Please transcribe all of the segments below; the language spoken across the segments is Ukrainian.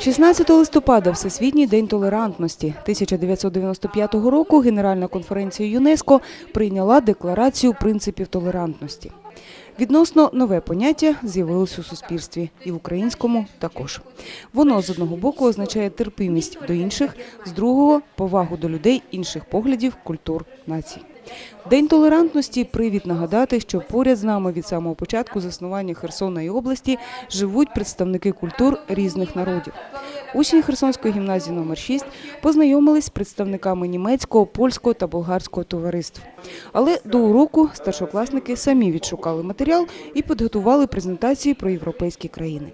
16 листопада Всесвітній день толерантності 1995 року Генеральна конференція ЮНЕСКО прийняла декларацію принципів толерантності. Відносно нове поняття з'явилось у суспільстві і в українському також. Воно з одного боку означає терпимість до інших, з другого повагу до людей інших поглядів, культур, націй. День толерантності привід нагадати, що поряд з нами від самого початку заснування Херсона і області живуть представники культур різних народів. Учні Херсонської гімназії номер 6 познайомились з представниками німецького, польського та болгарського товариств. Але до уроку старшокласники самі відшукали матеріал і підготували презентації про європейські країни.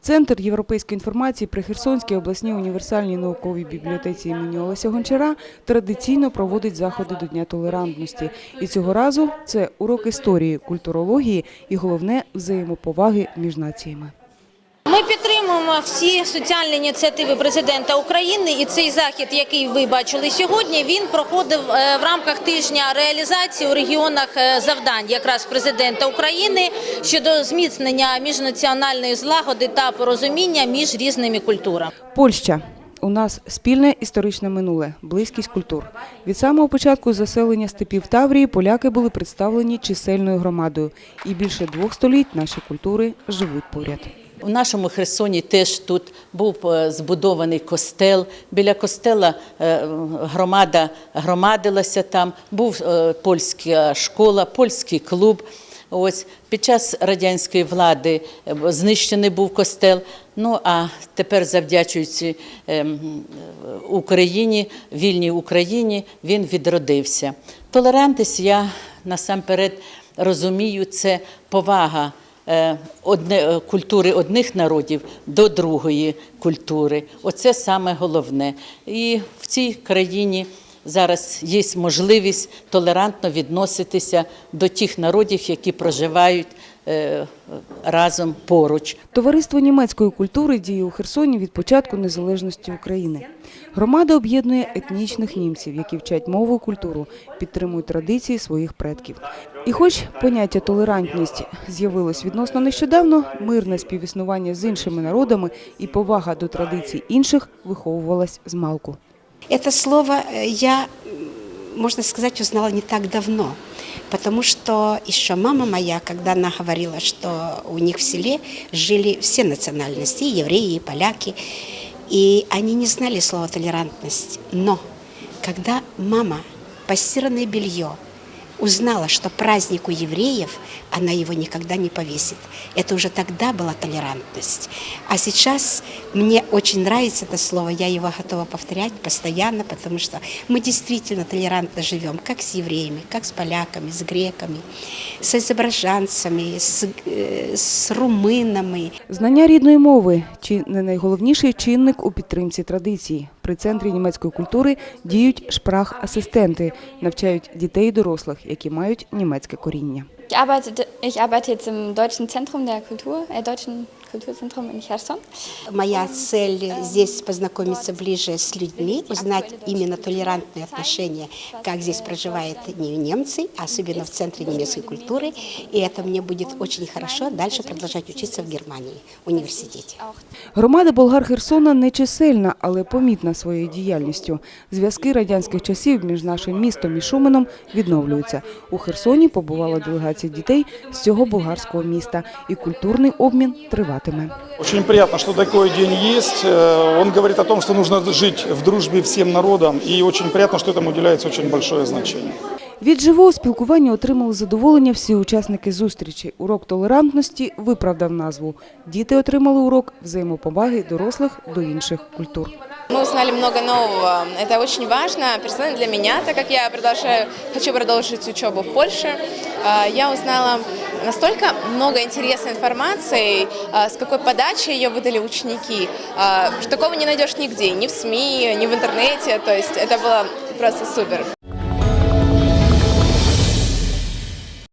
Центр європейської інформації при Херсонській обласній універсальній науковій бібліотеці імені Олеся Гончара традиційно проводить заходи до Дня толерантності. І цього разу це урок історії, культурології і головне взаємоповаги між націями. Ми підтримуємо всі соціальні ініціативи президента України, і цей захід, який ви бачили сьогодні, він проходив е, в рамках тижня реалізації у регіонах е, завдань якраз президента України щодо зміцнення міжнаціональної злагоди та порозуміння між різними культурами. Польща. У нас спільне історичне минуле, близькість культур. Від самого початку заселення степів Таврії поляки були представлені чисельною громадою, і більше двох століть наші культури живуть поряд. У нашому Херсоні теж тут був е, збудований костел. Біля костела е, громада громадилася там, був е, польська школа, польський клуб. Ось під час радянської влади знищений був костел. Ну а тепер, завдячуючи ем, Україні, вільній Україні, він відродився. Толерантність я насамперед розумію, це повага одне, е, культури одних народів до другої культури. Оце саме головне. І в цій країні зараз є можливість толерантно відноситися до тих народів, які проживають е, разом поруч. Товариство німецької культури діє у Херсоні від початку незалежності України. Громада об'єднує етнічних німців, які вчать мову культуру, підтримують традиції своїх предків. І хоч поняття толерантність з'явилось відносно нещодавно, мирне співіснування з іншими народами і повага до традицій інших виховувалась з малку. Это слово э, я, можно сказать, узнала не так давно, потому что еще мама моя, когда она говорила, что у них в селе жили все национальности, евреи, и поляки, и они не знали слова толерантность. Но когда мама постиранное белье узнала, что праздник у евреев, она его никогда не повесит. Это уже тогда была толерантность. А сейчас мне очень нравится это слово, я его готова повторять постоянно, потому что мы действительно толерантно живем, как с евреями, как с поляками, с греками, с азербайджанцами, с, э, с румынами. Знання рідної мови чи не найголовніший чинник у підтримці традиції. При центрі німецької культури діють шпрах-асистенти, навчають дітей і дорослих, які мають німецьке коріння. Ich arbeite, jetzt im Deutschen Zentrum der Kultur, äh, Deutschen Kulturzentrum in Cherson. Моя цель здесь познакомиться ближе с людьми, узнать именно толерантные отношения, как здесь проживают не- немцы, особенно в центре немецкой культуры. И это мне будет очень хорошо дальше продолжать учиться в Германии, в университете. Громада болгар Херсона не чисельна, але помітна своєю діяльністю. Зв'язки радянських часів між нашим містом і Шуменом відновлюються. У Херсоні побувала делегація дітей з цього болгарського міста, і культурний обмін триватиме. Очень приятно, что такой день есть. Э, Он говорит о том, что нужно жить в дружбе всем народам. И очень приятно, что этому уделяется очень большое значение. Від живого спілкування отримали задоволення всі учасники зустрічі. Урок толерантності виправдав назву. Діти отримали урок взаємоповаги дорослих до інших культур. Мы узнали много нового. Это очень важно, персонально для меня, так как я продолжаю, хочу продолжить учебу в Польше. А, Я узнала настолько много интересной информации, а, с какой подачей ее выдали ученики, а, что такого не найдешь нигде, ни в СМИ, ни в интернете. То есть это было просто супер.